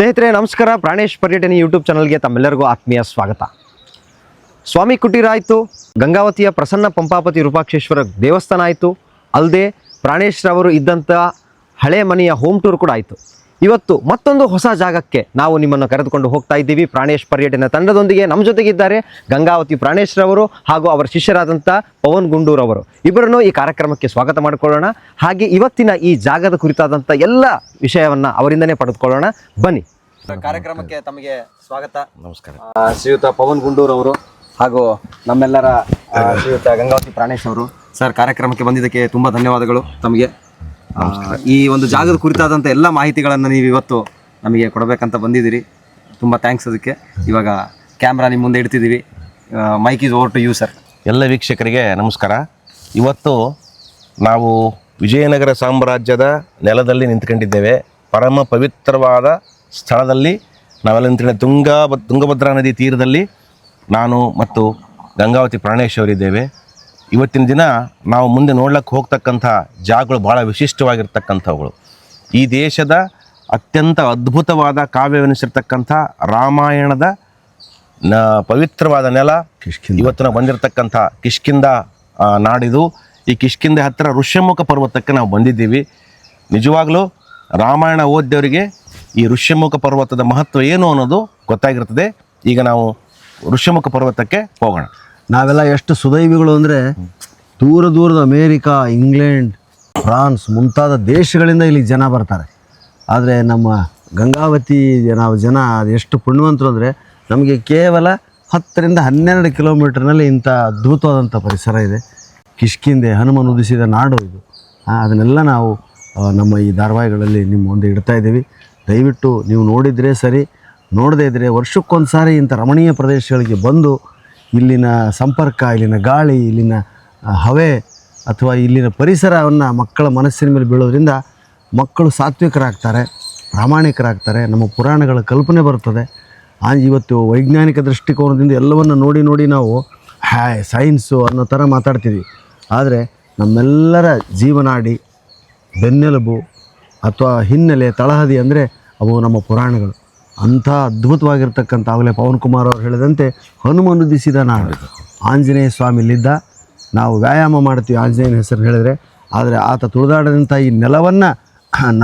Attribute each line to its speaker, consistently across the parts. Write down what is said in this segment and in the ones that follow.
Speaker 1: ಸ್ನೇಹಿತರೆ, ನಮಸ್ಕಾರ. ಪ್ರಾಣೇಶ್ ಪರ್ಯಟನೆ ಯೂಟ್ಯೂಬ್ ಚಾನಲ್ಗೆ ತಮ್ಮೆಲ್ಲರಿಗೂ ಆತ್ಮೀಯ ಸ್ವಾಗತ. ಸ್ವಾಮಿ ಕುಟೀರ ಆಯಿತು, ಗಂಗಾವತಿಯ ಪ್ರಸನ್ನ ಪಂಪಾಪತಿ ರೂಪಾಕ್ಷೇಶ್ವರ ದೇವಸ್ಥಾನ ಆಯಿತು. ಅಲ್ಲದೆ ಪ್ರಾಣೇಶ್ ರವರು ಇದ್ದಂಥ ಹಳೆ ಮನೆಯ ಹೋಮ್ ಟೂರ್ ಕೂಡ ಆಯಿತು. ಇವತ್ತು ಮತ್ತೊಂದು ಹೊಸ ಜಾಗಕ್ಕೆ ನಾವು ನಿಮ್ಮನ್ನು ಕರೆದುಕೊಂಡು ಹೋಗ್ತಾ ಇದ್ದೀವಿ. ಪ್ರಾಣೇಶ್ ಪರ್ಯಟನ ತಂಡದೊಂದಿಗೆ ನಮ್ಮ ಜೊತೆಗಿದ್ದಾರೆ ಗಂಗಾವತಿ ಪ್ರಾಣೇಶ್ ರವರು ಹಾಗೂ ಅವರ ಶಿಷ್ಯರಾದಂಥ ಪವನ್ ಗುಂಡೂರವರು ಇಬ್ಬರನ್ನು ಈ ಕಾರ್ಯಕ್ರಮಕ್ಕೆ ಸ್ವಾಗತ ಮಾಡಿಕೊಳ್ಳೋಣ. ಹಾಗೆ ಇವತ್ತಿನ ಈ ಜಾಗದ ಕುರಿತಾದಂಥ ಎಲ್ಲ ವಿಷಯವನ್ನು ಅವರಿಂದನೇ ಪಡೆದುಕೊಳ್ಳೋಣ. ಬನ್ನಿ. ಕಾರ್ಯಕ್ರಮಕ್ಕೆ ತಮಗೆ ಸ್ವಾಗತ.
Speaker 2: ನಮಸ್ಕಾರ.
Speaker 1: ಆ, ಶ್ರೀಯುತ ಪವನ್ ಗುಂಡೂರ್ ಅವರು ಹಾಗೂ ನಮ್ಮೆಲ್ಲರ ಆ, ಶ್ರೀಯುತ ಗಂಗಾವತಿ ಪ್ರಾಣೇಶ್ ಅವರು. ಸರ್ ಕಾರ್ಯಕ್ರಮಕ್ಕೆ ಬಂದಿದ್ದಕ್ಕೆ ತುಂಬಾ ಧನ್ಯವಾದಗಳು ತಮಗೆ. ಈ ಒಂದು ಜಾಗದ ಕುರಿತಾದಂಥ ಎಲ್ಲ ಮಾಹಿತಿಗಳನ್ನು ನೀವು ಇವತ್ತು ನಮಗೆ ಕೊಡಬೇಕಂತ ಬಂದಿದ್ದೀರಿ. ತುಂಬ ಥ್ಯಾಂಕ್ಸ್ ಅದಕ್ಕೆ. ಇವಾಗ ಕ್ಯಾಮ್ರಾ ನಿಮ್ಮ ಮುಂದೆ ಇಡ್ತಿದ್ದೀವಿ. Mic is over to you sir
Speaker 2: ಎಲ್ಲ ವೀಕ್ಷಕರಿಗೆ ನಮಸ್ಕಾರ. ಇವತ್ತು ನಾವು ವಿಜಯನಗರ ಸಾಮ್ರಾಜ್ಯದ ನೆಲದಲ್ಲಿ ನಿಂತ್ಕೊಂಡಿದ್ದೇವೆ. ಪರಮ ಪವಿತ್ರವಾದ ಸ್ಥಳದಲ್ಲಿ ನಾವೆಲ್ಲ ನಿಂತ್ಕೊಂಡ. ತುಂಗ ತುಂಗಭದ್ರಾ ನದಿ ತೀರದಲ್ಲಿ ನಾನು ಮತ್ತು ಗಂಗಾವತಿ ಪ್ರಾಣೇಶ್ ಅವರಿದ್ದೇವೆ. ಇವತ್ತಿನ ದಿನ ನಾವು ಮುಂದೆ ನೋಡ್ಲಿಕ್ಕೆ ಹೋಗ್ತಕ್ಕಂಥ ಜಾಗಗಳು ಭಾಳ ವಿಶಿಷ್ಟವಾಗಿರ್ತಕ್ಕಂಥವುಗಳು. ಈ ದೇಶದ ಅತ್ಯಂತ ಅದ್ಭುತವಾದ ಕಾವ್ಯವೆನಿಸಿರ್ತಕ್ಕಂಥ ರಾಮಾಯಣದ ನ ಪವಿತ್ರವಾದ ನೆಲ ಇವತ್ತು ನಾವು ಬಂದಿರತಕ್ಕಂಥ ಕಿಷ್ಕಿಂದ ನಾಡಿದು. ಈ ಕಿಷ್ಕಿಂದ ಹತ್ತಿರ ಋಷ್ಯಮುಖ ಪರ್ವತಕ್ಕೆ ನಾವು ಬಂದಿದ್ದೀವಿ. ನಿಜವಾಗ್ಲೂ ರಾಮಾಯಣ ಓದ್ದವರಿಗೆ ಈ ಋಷ್ಯಮುಖ ಪರ್ವತದ ಮಹತ್ವ ಏನು ಅನ್ನೋದು ಗೊತ್ತಾಗಿರ್ತದೆ. ಈಗ ನಾವು ಋಷ್ಯಮುಖ ಪರ್ವತಕ್ಕೆ ಹೋಗೋಣ.
Speaker 3: ನಾವೆಲ್ಲ ಎಷ್ಟು ಸುದೈವಿಗಳು ಅಂದರೆ ದೂರ ದೂರದ ಅಮೇರಿಕಾ, ಇಂಗ್ಲೆಂಡ್, ಫ್ರಾನ್ಸ್ ಮುಂತಾದ ದೇಶಗಳಿಂದ ಇಲ್ಲಿ ಜನ ಬರ್ತಾರೆ. ಆದರೆ ನಮ್ಮ ಗಂಗಾವತಿ ನಾವು ಜನ ಅದು ಎಷ್ಟು ಪುಣ್ಯವಂತರು ಅಂದರೆ ನಮಗೆ ಕೇವಲ ಹತ್ತರಿಂದ ಹನ್ನೆರಡು ಕಿಲೋಮೀಟ್ರ್ನಲ್ಲಿ ಇಂಥ ಅದ್ಭುತವಾದಂಥ ಪರಿಸರ ಇದೆ. ಕಿಷ್ಕಿಂದೆ ಹನುಮನ್ ಉದಿಸಿದ ನಾಡು ಇದು. ಅದನ್ನೆಲ್ಲ ನಾವು ನಮ್ಮ ಈ ಧಾರಾವಾಹಿಗಳಲ್ಲಿ ನಿಮ್ಮ ಮುಂದೆ ಇಡ್ತಾ ಇದ್ದೀವಿ. ದಯವಿಟ್ಟು ನೀವು ನೋಡಿದರೆ ಸರಿ, ನೋಡದೇ ಇದ್ದರೆ ವರ್ಷಕ್ಕೊಂದು ಸಾರಿ ಇಂಥ ರಮಣೀಯ ಪ್ರದೇಶಗಳಿಗೆ ಬಂದು ಇಲ್ಲಿನ ಸಂಪರ್ಕ, ಇಲ್ಲಿನ ಗಾಳಿ, ಇಲ್ಲಿನ ಹವೆ ಅಥವಾ ಇಲ್ಲಿನ ಪರಿಸರವನ್ನು ಮಕ್ಕಳ ಮನಸ್ಸಿನ ಮೇಲೆ ಬೀಳೋದ್ರಿಂದ ಮಕ್ಕಳು ಸಾತ್ವಿಕರಾಗ್ತಾರೆ, ಪ್ರಾಮಾಣಿಕರಾಗ್ತಾರೆ, ನಮ್ಮ ಪುರಾಣಗಳ ಕಲ್ಪನೆ ಬರ್ತದೆ ಆ, ಇವತ್ತು ವೈಜ್ಞಾನಿಕ ದೃಷ್ಟಿಕೋನದಿಂದ ಎಲ್ಲವನ್ನು ನೋಡಿ ನೋಡಿ ನಾವು ಹ್ಯಾ ಸೈನ್ಸು ಅನ್ನೋ ಥರ ಮಾತಾಡ್ತೀವಿ ಆದರೆ ನಮ್ಮೆಲ್ಲರ ಜೀವನಾಡಿ ಬೆನ್ನೆಲುಬು ಅಥವಾ ಹಿನ್ನೆಲೆ, ತಳಹದಿ ಅಂದರೆ ಅವು ನಮ್ಮ ಪುರಾಣಗಳು. ಅಂಥ ಅದ್ಭುತವಾಗಿರ್ತಕ್ಕಂಥ ಆಗಲೇ ಪವನ್ ಕುಮಾರ್ ಅವರು ಹೇಳಿದಂತೆ ಹನುಮನುದಿಸಿದ ನಾಡು. ಆಂಜನೇಯ ಸ್ವಾಮಿ ಇಲ್ಲಿದ್ದ, ನಾವು ವ್ಯಾಯಾಮ ಮಾಡ್ತೀವಿ ಆಂಜನೇಯನ ಹೆಸರು ಹೇಳಿದರೆ. ಆದರೆ ಆತ ತುಳಿದಾಡದಂಥ ಈ ನೆಲವನ್ನು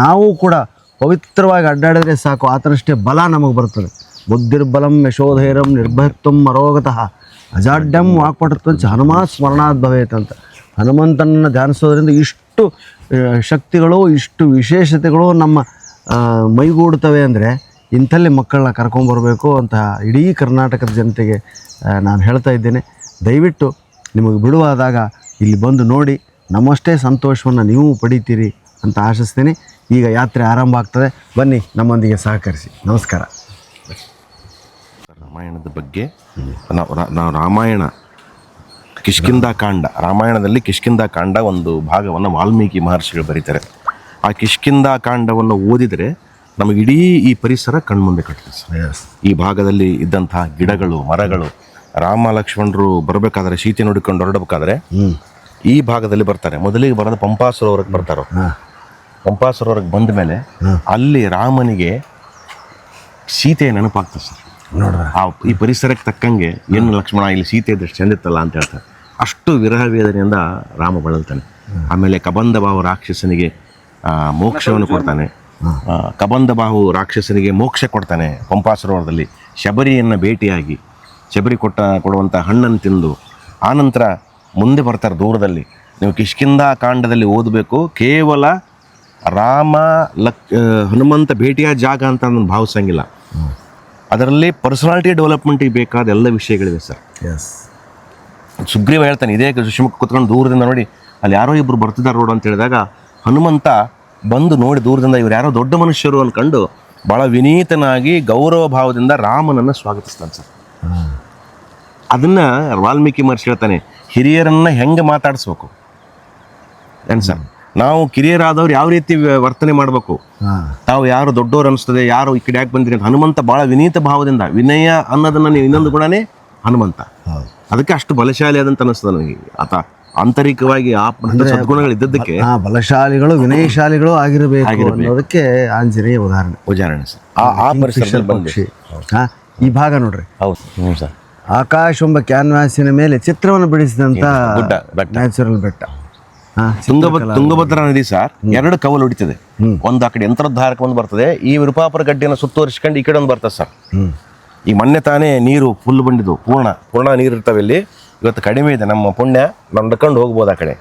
Speaker 3: ನಾವು ಕೂಡ ಪವಿತ್ರವಾಗಿ ಅಡ್ಡಾಡಿದರೆ ಸಾಕು, ಆತನಷ್ಟೇ ಬಲ ನಮಗೆ ಬರ್ತದೆ. ಬುದ್ಧಿರ್ಬಲಂ ಯಶೋಧೈರಂ ನಿರ್ಭಯತ್ವಂ ಮರೋಗತಃ. ಅಜಾಡ್ಯಂ ವಾಕ್ಪಟತ್ವಂಚ ಹನುಮಾ ಸ್ಮರಣಾತ್ ಭವೇತ್ ಅಂತ. ಹನುಮಂತನನ್ನು ಧ್ಯಾನಿಸೋದ್ರಿಂದ ಇಷ್ಟು ಶಕ್ತಿಗಳು, ಇಷ್ಟು ವಿಶೇಷತೆಗಳು ನಮ್ಮ ಮೈಗೂಡ್ತವೆ ಅಂದರೆ ಇಂಥಲ್ಲಿ ಮಕ್ಕಳನ್ನ ಕರ್ಕೊಂಬರಬೇಕು ಅಂತ ಇಡೀ ಕರ್ನಾಟಕದ ಜನತೆಗೆ ನಾನು ಹೇಳ್ತಾ ಇದ್ದೇನೆ. ದಯವಿಟ್ಟು ನಿಮಗೆ ಬಿಡುವಾದಾಗ ಇಲ್ಲಿ ಬಂದು ನೋಡಿ, ನಮ್ಮಷ್ಟೇ ಸಂತೋಷವನ್ನು ನೀವು ಪಡಿತೀರಿ ಅಂತ ಆಶಿಸ್ತೀನಿ. ಈಗ ಯಾತ್ರೆ ಆರಂಭ ಆಗ್ತದೆ. ಬನ್ನಿ, ನಮ್ಮೊಂದಿಗೆ ಸಹಕರಿಸಿ. ನಮಸ್ಕಾರ.
Speaker 2: ರಾಮಾಯಣದ ಬಗ್ಗೆ ನಾವು ರಾಮಾಯಣ ಕಿಷ್ಕಿಂದ ಕಾಂಡ. ರಾಮಾಯಣದಲ್ಲಿ ಕಿಷ್ಕಿಂದ ಕಾಂಡ ಒಂದು ಭಾಗವನ್ನು ವಾಲ್ಮೀಕಿ ಮಹರ್ಷಿಗಳು ಬರೀತಾರೆ. ಆ ಕಿಷ್ಕಿಂದ ಕಾಂಡವನ್ನು ಓದಿದರೆ ನಮಗೆ ಇಡೀ ಈ ಪರಿಸರ ಕಣ್ಮುಂದೆ ಕಟ್ಟಿದೆ ಸರ್. ಈ ಭಾಗದಲ್ಲಿ ಇದ್ದಂತಹ ಗಿಡಗಳು ಮರಗಳು ರಾಮ ಲಕ್ಷ್ಮಣರು ಬರಬೇಕಾದ್ರೆ ಶೀತೆ ನೋಡಿಕೊಂಡು ಹೊರಡಬೇಕಾದ್ರೆ ಈ ಭಾಗದಲ್ಲಿ ಬರ್ತಾರೆ. ಮೊದಲಿಗೆ ಬರೋದು ಪಂಪಾಸುರವ್ರಿಗೆ ಬರ್ತಾರೆ?
Speaker 3: ಹಾಂ.
Speaker 2: ಪಂಪಾಸುರವ್ರಿಗೆ ಬಂದ ಮೇಲೆ ಅಲ್ಲಿ ರಾಮನಿಗೆ ಸೀತೆ ನೆನಪಾಗ್ತದೆ ಸರ್.
Speaker 3: ನೋಡ್ರ.
Speaker 2: ಆ ಈ ಪರಿಸರಕ್ಕೆ ತಕ್ಕಂಗೆ ಏನು ಲಕ್ಷ್ಮಣ ಇಲ್ಲಿ ಸೀತೆ ಇದ್ದಷ್ಟು ಚೆಂದಿತ್ತಲ್ಲ ಅಂತ ಹೇಳ್ತಾರೆ. ಅಷ್ಟು ವಿರಹ ವೇದನೆಯಿಂದ ರಾಮ ಬಳಲ್ತಾನೆ. ಆಮೇಲೆ ಕಬಂಧ ಭಾವ ರಾಕ್ಷಸನಿಗೆ ಮೋಕ್ಷವನ್ನು ಕೊಡ್ತಾನೆ. ಆ, ಕಬಂದ ಬಾಹು ರಾಕ್ಷಸನಿಗೆ ಮೋಕ್ಷ ಕೊಡ್ತಾನೆ ಪಂಪಾಸರೋವರದಲ್ಲಿ. ಶಬರಿಯನ್ನು ಭೇಟಿಯಾಗಿ ಶಬರಿ ಕೊಟ್ಟ ಕೊಡುವಂಥ ಹಣ್ಣನ್ನು ತಿಂದು ಆನಂತರ ಮುಂದೆ ಬರ್ತಾರೆ ದೂರದಲ್ಲಿ. ನೀವು ಕಿಷ್ಕಿಂದ ಕಾಂಡದಲ್ಲಿ ಓದಬೇಕು ಕೇವಲ ರಾಮ ಲಕ್ ಹನುಮಂತ ಭೇಟಿಯ ಜಾಗ ಅಂತ ನಾನು ಭಾವಿಸಂಗಿಲ್ಲ. ಅದರಲ್ಲಿ ಪರ್ಸನಾಲಿಟಿ ಡೆವಲಪ್ಮೆಂಟಿಗೆ ಬೇಕಾದ ಎಲ್ಲ ವಿಷಯಗಳಿವೆ ಸರ್.
Speaker 3: ಎಸ್
Speaker 2: ಸುಗ್ರೀವ ಹೇಳ್ತಾನೆ ಇದೇ ಶಿವಮೊಗ್ಗ ಕುತ್ಕೊಂಡು ದೂರದಿಂದ ನೋಡಿ ಅಲ್ಲಿ ಯಾರೋ ಇಬ್ಬರು ಬರ್ತಿದ್ದಾರೆ ನೋಡು ಅಂತ ಹೇಳಿದಾಗ ಹನುಮಂತ ಬಂದು ನೋಡಿ ದೂರದಿಂದ ಇವ್ರು ಯಾರೋ ದೊಡ್ಡ ಮನುಷ್ಯರು ಅನ್ಕೊಂಡು ಭಾಳ ವಿನೀತನಾಗಿ ಗೌರವ ಭಾವದಿಂದ ರಾಮನನ್ನು ಸ್ವಾಗತಿಸ್ತಾನೆ ಸರ್. ಅದನ್ನ ವಾಲ್ಮೀಕಿ ಮಹರ್ಷಿ ಹೇಳ್ತಾನೆ ಹಿರಿಯರನ್ನ ಹೆಂಗೆ ಮಾತಾಡಿಸ್ಬೇಕು? ಏನು ಸರ್? ನಾವು ಕಿರಿಯರಾದವ್ರು ಯಾವ ರೀತಿ ವರ್ತನೆ ಮಾಡಬೇಕು? ತಾವು ಯಾರು ದೊಡ್ಡವ್ರು ಅನಿಸ್ತದೆ ಯಾರು ಈ ಕಡೆ ಯಾಕೆ ಬಂದಿರಿ ಅಂತ. ಹನುಮಂತ ಭಾಳ ವಿನೀತ ಭಾವದಿಂದ ವಿನಯ ಅನ್ನೋದನ್ನ ನೀವು ಇನ್ನೊಂದು ಗುಣನೇ ಹನುಮಂತ. ಅದಕ್ಕೆ ಅಷ್ಟು ಬಲಶಾಲಿ ಆದಂತ ಅನಿಸ್ತದೆ ನನಗೆ ಆತ ಆಂತರಿಕವಾಗಿ ಆ ಸದ್ಗುಣಗಳು ಇದ್ದದ್ದಕ್ಕೆ
Speaker 3: ಆ ಬಲಶಾಲಿಗಳು ವಿನಯಶಾಲಿಗಳು ಆಗಿರಬೇಕು ಅನ್ನೋದಕ್ಕೆ ಆಂಜನೇಯ ಉದಾಹರಣೆ.
Speaker 2: ಉದಾಹರಣೆ ಸರ್. ಆ ಪರಿಸರದಲ್ಲಿ
Speaker 3: ಪಕ್ಷಿ. ಈ ಭಾಗ ನೋಡ್ರಿ.
Speaker 2: ಹೌದು. ಹ್ಞೂ ಸರ್.
Speaker 3: ಆಕಾಶ ಎಂಬ ಕ್ಯಾನ್ವಾಸಿನ ಮೇಲೆ ಚಿತ್ರವನ್ನು ಬಿಡಿಸಿದಂತ ನ್ಯಾಚುರಲ್ ಬೆಟ್ಟ.
Speaker 2: ತುಂಗಭದ್ರಾ ನದಿ ಸರ್ ಎರಡು ಕವಲು ಹೊಡಿತದೆ. ಒಂದು ಆ ಕಡೆ ಯಂತ್ರಧಾರಕ ಒಂದು ಬರ್ತದೆ ಈ ವಿರೂಪಾಪುರ ಗಡ್ಡೆಯನ್ನು ಸುತ್ತುವರಿಸ್ಕೊಂಡು ಈ ಕಡೆ ಒಂದು ಬರ್ತದೆ ಸರ್. ಈ ಮೊನ್ನೆ ತಾನೇ ನೀರು ಫುಲ್ ಬಂದಿದ್ದು ಪೂರ್ಣ ಪೂರ್ಣ ನೀರು ಇರ್ತವೆ ಇಲ್ಲಿ. ಇವತ್ತು ಕಡಿಮೆ ಇದೆ. ನಮ್ಮ ಪುಣ್ಯ ನಡ್ಕೊಂಡು ಹೋಗ್ಬೋದು ಆ ಕಡೆ.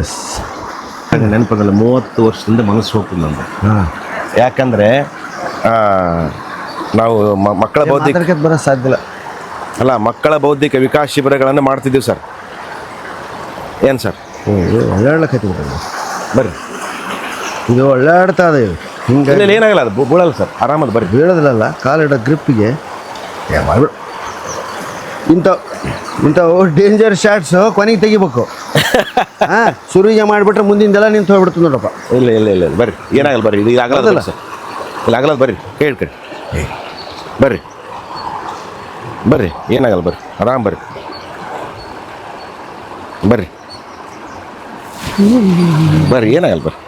Speaker 3: ಎಸ್
Speaker 2: ನೆನಪದಲ್ಲ ಮೂವತ್ತು ವರ್ಷದಿಂದ ಮನಸ್ಸು ಹೋಗ್ತದೆ
Speaker 3: ಯಾಕಂದರೆ
Speaker 2: ಯಾಕಂದ್ರೆ ಆ, ನಾವು ಮಕ್ಕಳ ಬೌದ್ಧಿಕ
Speaker 3: ಬರೋ ಸಾಧ್ಯ ಇಲ್ಲ.
Speaker 2: ಅಲ್ಲ ಮಕ್ಕಳ ಬೌದ್ಧಿಕ ವಿಕಾಸ ಶಿಬಿರಗಳನ್ನು ಮಾಡ್ತಿದ್ದೀವಿ ಸರ್. ಏನು ಸರ್?
Speaker 3: ಒಳ್ಳಾಡ್ಲಕತ್ತಿ ಬಿಟ್ಟದ
Speaker 2: ಬರ್ರಿ.
Speaker 3: ಇದು ಒಳ್ಳಾಡ್ತಾ ಇದೆ. ಇದು ಹಿಂಗೆ
Speaker 2: ಇಲ್ಲ ಏನಾಗಲ್ಲ ಅದು? ಬು- ಬೀಳಲ್ಲ ಸರ್. ಆರಾಮದ ಬರ್ರಿ.
Speaker 3: ಬೀಳೋದಿಲ್ಲಲ್ಲ ಕಾಲಿಡೋ ಗ್ರಿಪ್ಪಿಗೆ. ಏ ಮಾಡ್ಬಿಡು ಇಂಥ ಇಂಥವು ಡೇಂಜರ್ ಶಾಟ್ಸು ಕೊನೆಗೆ ತೆಗಿಬೇಕು. ಹಾಂ ಸುರಿಗೆ ಮಾಡಿಬಿಟ್ರೆ ಮುಂದಿಂದೆಲ್ಲ ನಿಂತು ಹೋಗ್ಬಿಡ್ತು ನೋಡಪ್ಪ.
Speaker 2: ಇಲ್ಲ ಇಲ್ಲ ಇಲ್ಲ ಇಲ್ಲ, ಬರ್ರಿ. ಏನಾಗಲ್ಲ ಬರ್ರಿ. ಇದು ಆಗಲ್ಲ? ಸರ್. ಇಲ್ಲ ಆಗಲ್ಲ ಬರ್ರಿ. ಕೇಳಿ ಕಡೆ ಬರ್ರಿ. ಬರ್ರಿ ಏನಾಗಲ್ಲ ಬರ್ರಿ ಆರಾಮ್ ಬರ್ರಿ. ಬರ್ರಿ. ಬರ್ರಿ ಏನಾಗಲ್ಲ ಬರ್ರಿ.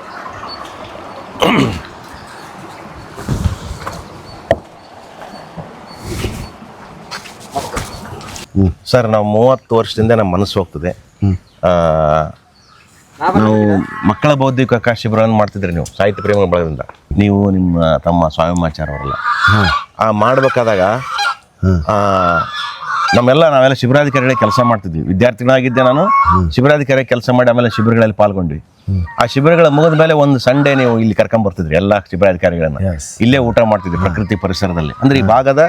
Speaker 2: ಸರ್ ನಾವು ಮೂವತ್ತು ವರ್ಷದಿಂದ ನಮ್ಮ ಮನಸ್ಸು ಹೋಗ್ತದೆ. ನಾವು ಮಕ್ಕಳ ಬೌದ್ಧಿಕ ವಿಕಾಸ ಶಿಬಿರವನ್ನು ಮಾಡ್ತಿದ್ರಿ ನೀವು ಸಾಹಿತ್ಯ ಪ್ರೇಮ ಬಳಗದಿಂದ. ನೀವು ನಿಮ್ಮ ತಮ್ಮ ಸ್ವಾಮಿಮಾಚಾರ ಅವರೆಲ್ಲ ಆ ಮಾಡಬೇಕಾದಾಗ ನಮ್ಮೆಲ್ಲ ನಾವೆಲ್ಲ ಶಿಬಿರಾಧಿಕಾರಿಗಳೇ ಕೆಲಸ ಮಾಡ್ತಿದ್ವಿ. ವಿದ್ಯಾರ್ಥಿಗಳಾಗಿದ್ದೆ ನಾನು. ಶಿಬಿರಾಧಿಕಾರಿ ಕೆಲಸ ಮಾಡಿ ಆಮೇಲೆ ಶಿಬಿರಗಳಲ್ಲಿ ಪಾಲ್ಗೊಂಡ್ವಿ. ಆ ಶಿಬಿರಗಳ ಮುಗಿದ ಮೇಲೆ ಒಂದು ಸಂಡೇ ನೀವು ಇಲ್ಲಿ ಕರ್ಕೊಂಡ್ ಬರ್ತಿದ್ರಿ ಎಲ್ಲ ಶಿಬಿರಾಧಿಕಾರಿಗಳನ್ನ ಇಲ್ಲೇ ಊಟ ಮಾಡ್ತಿದ್ವಿ ಪ್ರಕೃತಿ ಪರಿಸರದಲ್ಲಿ. ಅಂದ್ರೆ ಈ ಭಾಗದ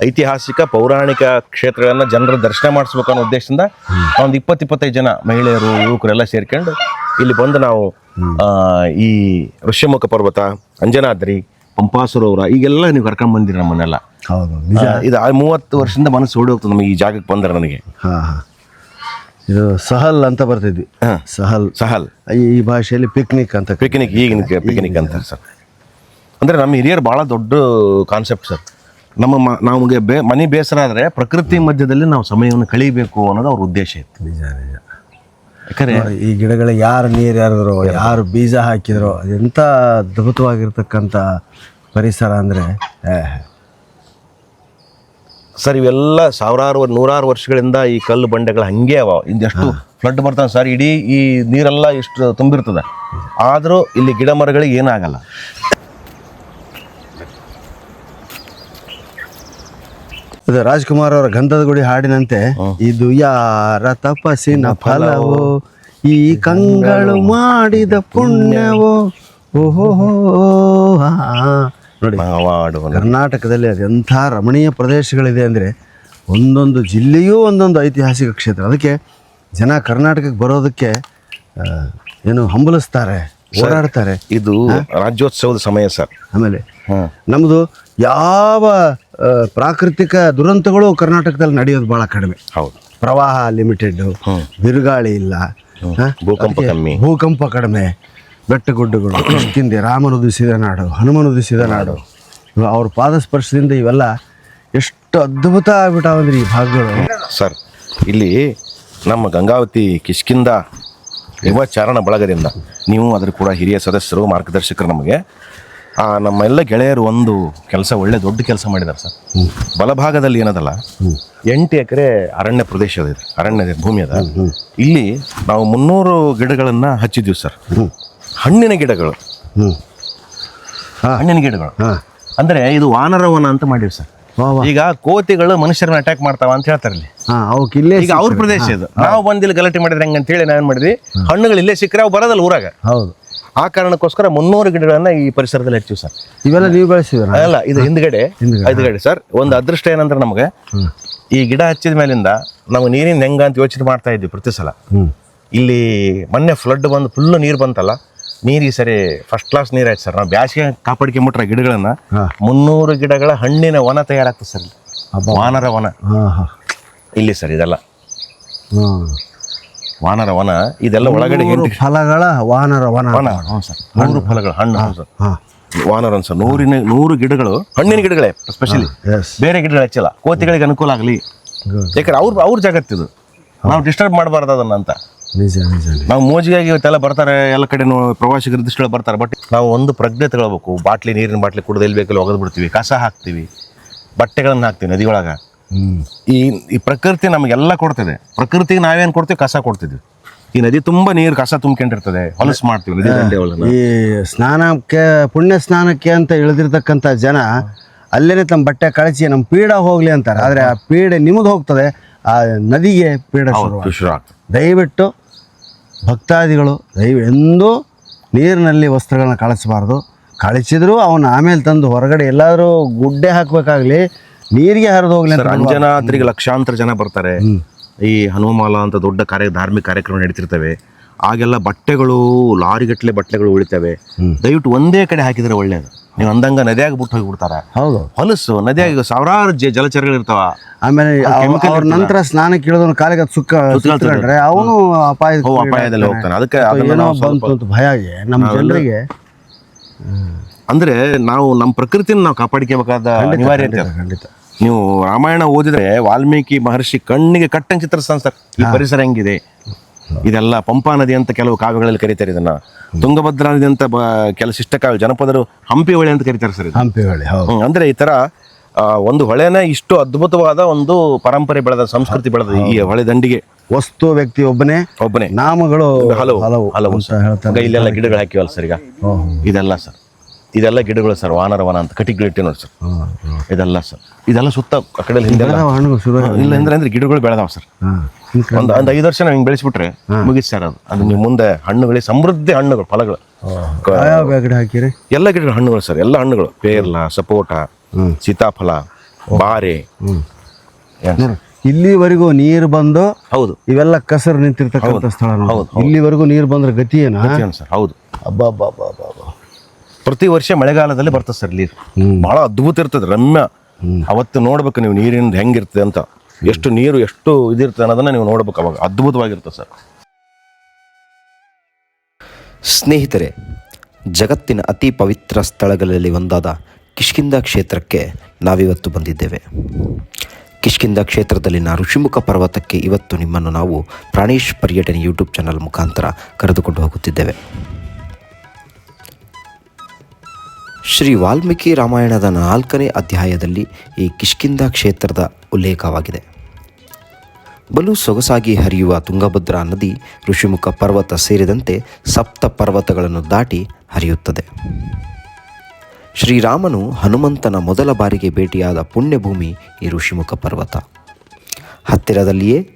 Speaker 2: ಐತಿಹಾಸಿಕ ಪೌರಾಣಿಕ ಕ್ಷೇತ್ರಗಳನ್ನ ಜನರ ದರ್ಶನ ಮಾಡಿಸ್ಬೇಕು ಅನ್ನೋ ಉದ್ದೇಶದಿಂದ ಒಂದು ಇಪ್ಪತ್ತು ಇಪ್ಪತ್ತೈದು ಜನ ಮಹಿಳೆಯರು ಯುವಕರೆಲ್ಲ ಸೇರ್ಕೊಂಡು ಇಲ್ಲಿ ಬಂದು ನಾವು ಈ ಋಷ್ಯಮುಖ ಪರ್ವತ ಅಂಜನಾದ್ರಿ ಪಂಪಾ ಸರೋವರ ಈಗೆಲ್ಲ ನೀವು ಕರ್ಕೊಂಡ್ ಬಂದಿರ ನಮ್ಮನ್ನೆಲ್ಲ
Speaker 3: ಹೌದು ನಿಜ.
Speaker 2: ಇದು ಆ ಮೂವತ್ತು ವರ್ಷದಿಂದ ಮನಸ್ಸು ಓಡಿ ಹೋಗ್ತದೆ ನಮಗೆ ಈ ಜಾಗಕ್ಕೆ ಬಂದ್ರೆ ನನಗೆ.
Speaker 3: ಹಾಂ ಹಾಂ. ಇದು ಸಹಲ್ ಅಂತ ಬರ್ತಿದ್ವಿ.
Speaker 2: ಹಾ.
Speaker 3: ಸಹಲ್.
Speaker 2: ಸಹಲ್.
Speaker 3: ಈ ಈ ಭಾಷೆಯಲ್ಲಿ ಪಿಕ್ನಿಕ್ ಅಂತ
Speaker 2: ಪಿಕ್ನಿಕ್ ಈಗಿನ ಪಿಕ್ನಿಕ್ ಅಂತ ಸರ್. ಅಂದರೆ ನಮ್ಮ ಹಿರಿಯರು ಭಾಳ ದೊಡ್ಡ ಕಾನ್ಸೆಪ್ಟ್ ಸರ್. ನಮ್ಮ ಮ ನಮಗೆ ಬೇ ಮನೆ ಬೇಸರ ಆದರೆ ಪ್ರಕೃತಿ ಮಧ್ಯದಲ್ಲಿ ನಾವು ಸಮಯವನ್ನು ಕಳೀಬೇಕು ಅನ್ನೋದು ಅವ್ರ ಉದ್ದೇಶ ಇತ್ತು.
Speaker 3: ನಿಜ ನಿಜ. ಈ ಗಿಡಗಳ ಯಾರು ನೀರು ಯಾರಿದ್ರು ಯಾರು? ಬೀಜ ಹಾಕಿದ್ರು ಅದೆಂಥ ಅದ್ಭುತವಾಗಿರ್ತಕ್ಕಂಥ ಪರಿಸರ ಅಂದರೆ
Speaker 2: ಸರ್ ಇವೆಲ್ಲ ಸಾವಿರಾರು ನೂರಾರು ವರ್ಷಗಳಿಂದ ಈ ಕಲ್ಲು ಬಂಡೆಗಳು ಹಂಗೆ ಅವ. ಇದೆಷ್ಟು ಫ್ಲಡ್ ಬರ್ತಾವೆ ಸರ್ ಇಡೀ ಈ ನೀರೆಲ್ಲ ಇಷ್ಟು ತುಂಬಿರ್ತದೆ. ಆದರೂ ಇಲ್ಲಿ ಗಿಡ ಮರಗಳಿಗೆ ಏನಾಗಲ್ಲ.
Speaker 3: ಇದು ರಾಜ್ಕುಮಾರ್ ಅವರ ಗಂಧದ ಗುಡಿ ಹಾಡಿನಂತೆ ಇದು ಯಾರ ತಪಸ್ಸಿನ ಫಲವೋ ಈ ಕಂಗಳು ಮಾಡಿದ ಪುಣ್ಯವೋ ಓಹೋ ನೋಡಿ ಕರ್ನಾಟಕದಲ್ಲಿ ಅದೆಂಥ ರಮಣೀಯ ಪ್ರದೇಶಗಳಿದೆ ಅಂದರೆ ಒಂದೊಂದು ಜಿಲ್ಲೆಯೂ ಒಂದೊಂದು ಐತಿಹಾಸಿಕ ಕ್ಷೇತ್ರ. ಅದಕ್ಕೆ ಜನ ಕರ್ನಾಟಕಕ್ಕೆ ಬರೋದಕ್ಕೆ ಏನು ಹಂಬಲಿಸ್ತಾರೆ ಓಡಾಡ್ತಾರೆ.
Speaker 2: ಇದು ರಾಜ್ಯೋತ್ಸವದ ಸಮಯ ಸರ್.
Speaker 3: ಆಮೇಲೆ ನಮ್ಮದು ಯಾವ ಪ್ರಾಕೃತಿಕ ದುರಂತಗಳು ಕರ್ನಾಟಕದಲ್ಲಿ ನಡೆಯೋದು ಭಾಳ ಕಡಿಮೆ.
Speaker 2: ಹೌದು.
Speaker 3: ಪ್ರವಾಹ ಲಿಮಿಟೆಡ್ ಬಿರುಗಾಳಿ ಇಲ್ಲ
Speaker 2: ಭೂಕಂಪ ಕಮ್ಮಿ.
Speaker 3: ಭೂಕಂಪ ಕಡಿಮೆ ಬೆಟ್ಟಗುಡ್ಡಗಳು ಕಿಷ್ಕಿಂದೆ ರಾಮನುದಿಸಿದ ನಾಡು ಹನುಮನುದಿಸಿದ ನಾಡು. ಅವ್ರ ಪಾದ ಸ್ಪರ್ಶದಿಂದ ಇವೆಲ್ಲ ಎಷ್ಟು ಅದ್ಭುತ ಆಗ್ಬಿಟ್ಟಾವಂದ್ರೆ ಈ ಭಾಗಗಳು.
Speaker 2: ಸರ್ ಇಲ್ಲಿ ನಮ್ಮ ಗಂಗಾವತಿ ಕಿಷ್ಕಿಂದ ಯುವ ಚಾರಣ ಬಳಗದಿಂದ ನೀವು ಅದ್ರ ಕೂಡ ಹಿರಿಯ ಸದಸ್ಯರು ಮಾರ್ಗದರ್ಶಕರು ನಮಗೆ ಆ, ನಮ್ಮ ಎಲ್ಲ ಗೆಳೆಯರು ಒಂದು ಕೆಲಸ ಒಳ್ಳೆ ದೊಡ್ಡ ಕೆಲಸ ಮಾಡಿದ್ದಾರೆ ಸರ್. ಬಲಭಾಗದಲ್ಲಿ ಏನದಲ್ಲ ಎಂಟು ಎಕರೆ ಅರಣ್ಯ ಪ್ರದೇಶ ಇದೆ ಅರಣ್ಯ ಭೂಮಿ ಅದ. ಇಲ್ಲಿ ನಾವು ಮುನ್ನೂರು ಗಿಡಗಳನ್ನು ಹಚ್ಚಿದ್ವಿ ಸರ್. ಹಣ್ಣಿನ ಗಿಡಗಳು. ಹಣ್ಣಿನ ಗಿಡಗಳು. ಅಂದ್ರೆ ಇದು ವಾನರವನ ಅಂತ ಮಾಡಿವಿ ಸರ್. ಈಗ ಕೋತಿಗಳು ಮನುಷ್ಯರನ್ನ ಅಟ್ಯಾಕ್ ಮಾಡ್ತಾವ ಅಂತ ಹೇಳ್ತಾರೆ ಇಲ್ಲಿ.
Speaker 3: ಇಲ್ಲೇ
Speaker 2: ಈಗ ಅವ್ರ ಪ್ರದೇಶ ಇದು. ನಾವು ಬಂದಿಲ್ಲಿ ಗಲಾಟೆ ಮಾಡಿದ್ರೆ ಹೆಂಗೆ ಹೇಳಿ ನಾವೇನ್ ಮಾಡಿದ್ವಿ? ಹಣ್ಣುಗಳು ಇಲ್ಲೇ ಸಿಕ್ಕರೆ ಅವು ಬರೋದಲ್ಲ ಊರಾಗ.
Speaker 3: ಹೌದು.
Speaker 2: ಆ ಕಾರಣಕ್ಕೋಸ್ಕರ ಮುನ್ನೂರು ಗಿಡಗಳನ್ನ ಈ ಪರಿಸರದಲ್ಲಿ ಹೆಚ್ಚಿವೆ ಸರ್.
Speaker 3: ಇವೆಲ್ಲ ನೀವು ಬೆಳೆಸಿದ್ರ
Speaker 2: ಅಲ್ಲ ಇದು ಹಿಂದ್ಗಡೆ ಹಿಂದ್ಗಡೆ ಸರ್. ಒಂದು ಅದೃಷ್ಟ ಏನಂದ್ರೆ ನಮಗೆ ಈ ಗಿಡ ಹಚ್ಚಿದ ಮೇಲಿಂದ ನಾವು ನೀರಿನ ಹೆಂಗ ಅಂತ ಯೋಚನೆ ಮಾಡ್ತಾ ಇದ್ವಿ ಪ್ರತಿ ಸಲ. ಇಲ್ಲಿ ಮೊನ್ನೆ ಫ್ಲಡ್ ಬಂದು ಫುಲ್ ನೀರು ಬಂತಲ್ಲ ನೀರು ಈ ಸರಿ ಫಸ್ಟ್ ಕ್ಲಾಸ್ ನೀರು ಆಯ್ತು ಸರ್. ನಾವು ಬ್ಯಾಸಿಗೆ ಕಾಪಾಡ್ಕೊಂಬಿಟ್ರೆ ಗಿಡಗಳನ್ನ. ಮುನ್ನೂರು ಗಿಡಗಳ ಹಣ್ಣಿನ ವನ ತಯಾರಾಗ್ತದೆ ಸರ್. ವಾನರ ವನ ಇಲ್ಲಿ ಸರ್ ಇದೆಲ್ಲ. ವಾನರ ವನ ಇದೆಲ್ಲ ಒಳಗಡೆ
Speaker 3: ಮೂರು ಫಲಗಳ ವಾನರ ವನ
Speaker 2: ವನ. ಹ್ಞೂ ಸರ್. ನೂರು ಫಲಗಳು ಹಣ್ಣು ಸರ್.
Speaker 3: ಹಾ.
Speaker 2: ವಾನರ ಅನ್ಸ ನೂರಿನ ನೂರು ಗಿಡಗಳು ಹಣ್ಣಿನ ಗಿಡಗಳೇ ಸ್ಪೆಷಲಿ ಬೇರೆ ಗಿಡಗಳು ಹೆಚ್ಚಲ್ಲ ಕೋತಿಗಳಿಗೆ ಅನುಕೂಲ ಆಗಲಿ. ಯಾಕಂದ್ರೆ ಅವ್ರ ಅವ್ರ ಜಗತ್ತಿದು ನಾವು ಡಿಸ್ಟರ್ಬ್ ಮಾಡಬಾರ್ದು ಅದನ್ನ ಅಂತ.
Speaker 3: ನಿಜ ನಿಜ.
Speaker 2: ನಾವು ಮೋಜಿಗಾಗಿ ಇವತ್ತೆಲ್ಲ ಬರ್ತಾರೆ ಎಲ್ಲ ಕಡೆ ಪ್ರವಾಸಿಗರ ದೃಷ್ಟಿಗಳು ಬರ್ತಾರೆ. ಬಟ್ ನಾವು ಒಂದು ಪ್ರಜ್ಞೆ ತಗೊಳ್ಬೇಕು. ಬಾಟ್ಲಿ ನೀರಿನ ಬಾಟ್ಲಿ ಕುಡಿದು ಎಲ್ಲಿ ಬೇಕಲ್ಲಿ ಒಗೆದು ಬಿಡ್ತೀವಿ ಕಸ ಹಾಕ್ತೀವಿ. ಬಟ್ಟೆಗಳನ್ನು ಹಾಕ್ತೀವಿ ನದಿ ಒಳಗೆ
Speaker 3: ಹ್ಮ್
Speaker 2: ಈ ಈ ಪ್ರಕೃತಿ ನಮಗೆಲ್ಲ ಕೊಡ್ತದೆ. ಪ್ರಕೃತಿಗೆ ನಾವೇನು ಕೊಡ್ತೀವಿ? ಕಸ ಕೊಡ್ತಿದ್ವಿ. ಈ ನದಿ ತುಂಬಾ ನೀರು ಕಸ ತುಂಬ್ಕೊಂಡಿರ್ತದೆ. ಹೊಲಸು ಮಾಡ್ತೀವಿ ನದಿ
Speaker 3: ಈ ಸ್ನಾನಕ್ಕೆ ಪುಣ್ಯ ಸ್ನಾನಕ್ಕೆ ಅಂತ ಇಳಿದಿರ್ತಕ್ಕಂಥ ಜನ ಅಲ್ಲೇನೆ ತಮ್ಮ ಬಟ್ಟೆ ಕಳಚಿ ನಮ್ಮ ಪೀಡ ಹೋಗ್ಲಿ ಅಂತಾರೆ. ಆದ್ರೆ ಆ ಪೀಡೆ ನಿಮ್ದು ಹೋಗ್ತದೆ. ಆ ನದಿಗೆ ಪೀಡ ಶುರು
Speaker 2: ಶುರು ಆಗ್ತದೆ.
Speaker 3: ದಯವಿಟ್ಟು ಭಕ್ತಾದಿಗಳು ದಯವಿ ಎಂದೂ ನೀರಿನಲ್ಲಿ ವಸ್ತ್ರಗಳನ್ನ ಕಳಿಸಬಾರ್ದು. ಕಳಿಸಿದ್ರು ಅವನ್ನ ಆಮೇಲೆ ತಂದು ಹೊರಗಡೆ ಎಲ್ಲಾದರೂ ಗುಡ್ಡೆ ಹಾಕಬೇಕಾಗ್ಲಿ ನೀರಿಗೆ ಹರಿದು ಹೋಗ್ಲಿ ಅಂತ
Speaker 2: ಅಂಜನಾದ್ರಿಗೆ ಲಕ್ಷಾಂತರ ಜನ ಬರ್ತಾರೆ. ಈ ಹನುಮಾಲ ಅಂತ ದೊಡ್ಡ ಕಾರ್ಯ ಧಾರ್ಮಿಕ ಕಾರ್ಯಕ್ರಮ ನಡೀತಿರ್ತವೆ. ಆಗೆಲ್ಲ ಬಟ್ಟೆಗಳು ಲಾರಿಗಟ್ಟಲೆ ಬಟ್ಟೆಗಳು ಉಳಿತವೆ. ದಯವಿಟ್ಟು ಒಂದೇ ಕಡೆ ಹಾಕಿದ್ರೆ ಒಳ್ಳೇದು. ನೀವು ಅಂದಂಗ ನದಿಯಾಗಿ ಬಿಟ್ಟು ಹೋಗಿಬಿಡ್ತಾರ.
Speaker 3: ಹೌದು.
Speaker 2: ಹೊಲಸು ನದಿಯಾಗಿ ಸಾವಿರಾರು ಜಲಚರಗಳು ಇರ್ತಾವ.
Speaker 3: ಆಮೇಲೆ ಅವ್ರ ನಂತರ ಸ್ನಾನಕ್ಕೆ ಇಳಿದವನು ಕಾಲಿಗೆ ಅದು ಸುಕ್ಕ ಅವನು ಅಪಾಯ
Speaker 2: ಅಪಾಯದಲ್ಲಿ ಹೋಗ್ತಾನೆ. ಅದಕ್ಕೆ
Speaker 3: ಏನೋ ಬಂತು ಭಯ ಆಗಿ. ನಮ್ಮ ಜನರಿಗೆ
Speaker 2: ಅಂದ್ರೆ ನಾವು ನಮ್ಮ ಪ್ರಕೃತಿನ ನಾವು ಕಾಪಾಡ್ಕೋಬೇಕಾದ ಅನಿವಾರ್ಯತೆ
Speaker 3: ಖಂಡಿತ.
Speaker 2: ನೀವು ರಾಮಾಯಣ ಓದಿದ್ರೆ ವಾಲ್ಮೀಕಿ ಮಹರ್ಷಿ ಕಣ್ಣಿಗೆ ಕಟ್ಟಂಗೆ ಚಿತ್ರಿಸ್ತಾನೆ ಸರ್. ಈ ಪರಿಸರ ಹೆಂಗಿದೆ? ಇದೆಲ್ಲ ಪಂಪಾ ನದಿ ಅಂತ ಕೆಲವು ಕಾವ್ಯಗಳಲ್ಲಿ ಕರೀತಾರೆ ಇದನ್ನ. ತುಂಗಭದ್ರಾ ನದಿ ಅಂತ ಕೆಲವು ಕೆಲ ಶಿಷ್ಟ ಕಾವ್ಯ ಜನಪದರು ಹಂಪಿ ಹೊಳೆ ಅಂತ ಕರೀತಾರೆ ಸರ್.
Speaker 3: ಹಂಪಿ ಹೊಳೆ
Speaker 2: ಅಂದ್ರೆ ಈ ತರ ಒಂದು ಹೊಳೆನ ಇಷ್ಟು ಅದ್ಭುತವಾದ ಒಂದು ಪರಂಪರೆ ಬೆಳೆದ ಸಂಸ್ಕೃತಿ ಬೆಳೆದ ಈ ಹೊಳೆ ದಂಡಿಗೆ.
Speaker 3: ವಸ್ತು ವ್ಯಕ್ತಿ ಒಬ್ಬನೇ
Speaker 2: ಒಬ್ಬನೇ.
Speaker 3: ನಾಮಗಳು
Speaker 2: ಹಲವು
Speaker 3: ಹಲವು
Speaker 2: ಹಲವು. ಇಲ್ಲೆಲ್ಲ ಗಿಡಗಳು ಹಾಕಿವಲ್ಲ ಸರ್ ಈಗ. ಇದೆಲ್ಲ ಸರ್. ಇದೆಲ್ಲ ಗಿಡಗಳು ಸರ್ ವಾನರ ವನ ಅಂತ ಕಟಿಗಳು ನೋಡಿ ಸರ್. ಇದೆಲ್ಲ ಸರ್. ಇದೆಲ್ಲ ಸುತ್ತ ಆ ಕಡೆ ಇಲ್ಲ ಅಂದ್ರೆ ಅಂದ್ರೆ ಗಿಡಗಳು ಬೆಳೆದಾವ ಸರ್. ಒಂದು ಒಂದು ಐದು ವರ್ಷ ನಾವು ಹಿಂಗೆ ಬೆಳೆಸ್ಬಿಟ್ರೆ ಮುಗಿಸ್ ಸರ್ ಅದು. ಅದು ನೀವು ಮುಂದೆ ಹಣ್ಣುಗಳಿಗೆ ಸಮೃದ್ಧಿ ಹಣ್ಣುಗಳು ಫಲಗಳು.
Speaker 3: ಗಿಡ ಹಾಕಿರಿ?
Speaker 2: ಎಲ್ಲ ಗಿಡಗಳು ಹಣ್ಣುಗಳು ಸರ್ ಎಲ್ಲ ಹಣ್ಣುಗಳು. ಪೇರ್ಲ ಸಪೋಟ ಸೀತಾಫಲ ಬಾರೆ?
Speaker 3: ಇಲ್ಲಿವರೆಗೂ ನೀರು ಬಂದು
Speaker 2: ಹೌದು.
Speaker 3: ಇವೆಲ್ಲ ಕಸರು ನಿಂತಿರ್ತಕ್ಕಂಥ ಸ್ಥಳ ಹೌದು ಇಲ್ಲಿವರೆಗೂ ನೀರು ಬಂದ್ರೆ ಗತಿ ಏನ?
Speaker 2: ಹೌದು
Speaker 3: ಅಬ್ಬಾ ಅಬ್ಬಾ ಅಬ್ಬಾ ಅಬ್ಬಾ ಅಬ್ಬಾ.
Speaker 2: ಪ್ರತಿ ವರ್ಷ ಮಳೆಗಾಲದಲ್ಲಿ ಬರ್ತದೆ ಸರ್ ನೀರು. ಬಹಳ ಅದ್ಭುತ ಇರ್ತದೆ ರಮ್ಯ. ಅವತ್ತು ನೋಡ್ಬೇಕು ನೀವು ನೀರಿನ ಹೆಂಗಿರ್ತದೆ ಅಂತ. ಎಷ್ಟು ನೀರು ಎಷ್ಟು ಇದಿರ್ತದೆ ಅನ್ನೋದನ್ನ ನೀವು ನೋಡ್ಬೇಕು ಅವಾಗ. ಅದ್ಭುತವಾಗಿರ್ತದೆ ಸರ್.
Speaker 4: ಸ್ನೇಹಿತರೆ ಜಗತ್ತಿನ ಅತಿ ಪವಿತ್ರ ಸ್ಥಳಗಳಲ್ಲಿ ಒಂದಾದ ಕಿಷ್ಕಿಂದ ಕ್ಷೇತ್ರಕ್ಕೆ ನಾವಿವತ್ತು ಬಂದಿದ್ದೇವೆ. ಕಿಷ್ಕಿಂದ ಕ್ಷೇತ್ರದಲ್ಲಿನ ಋಷಿಮುಖ ಪರ್ವತಕ್ಕೆ ಇವತ್ತು ನಿಮ್ಮನ್ನು ನಾವು ಪ್ರಾಣೇಶ್ ಪರ್ಯಟನೆ ಯೂಟ್ಯೂಬ್ ಚಾನಲ್ ಮುಖಾಂತರ ಕರೆದುಕೊಂಡು ಹೋಗುತ್ತಿದ್ದೇವೆ. ಶ್ರೀ ವಾಲ್ಮೀಕಿ ರಾಮಾಯಣದ ನಾಲ್ಕನೇ ಅಧ್ಯಾಯದಲ್ಲಿ ಈ ಕಿಷ್ಕಿಂದ ಕ್ಷೇತ್ರದ ಉಲ್ಲೇಖವಾಗಿದೆ. ಬಲು ಸೊಗಸಾಗಿ ಹರಿಯುವ ತುಂಗಭದ್ರಾ ನದಿ ಋಷಿಮುಖ ಪರ್ವತ ಸೇರಿದಂತೆ ಸಪ್ತ ಪರ್ವತಗಳನ್ನು ದಾಟಿ ಹರಿಯುತ್ತದೆ. ಶ್ರೀರಾಮನು ಹನುಮಂತನ ಮೊದಲ ಬಾರಿಗೆ ಭೇಟಿಯಾದ ಪುಣ್ಯಭೂಮಿ ಈ ಋಷಿಮುಖ ಪರ್ವತ. ಹತ್ತಿರದಲ್ಲಿಯೇ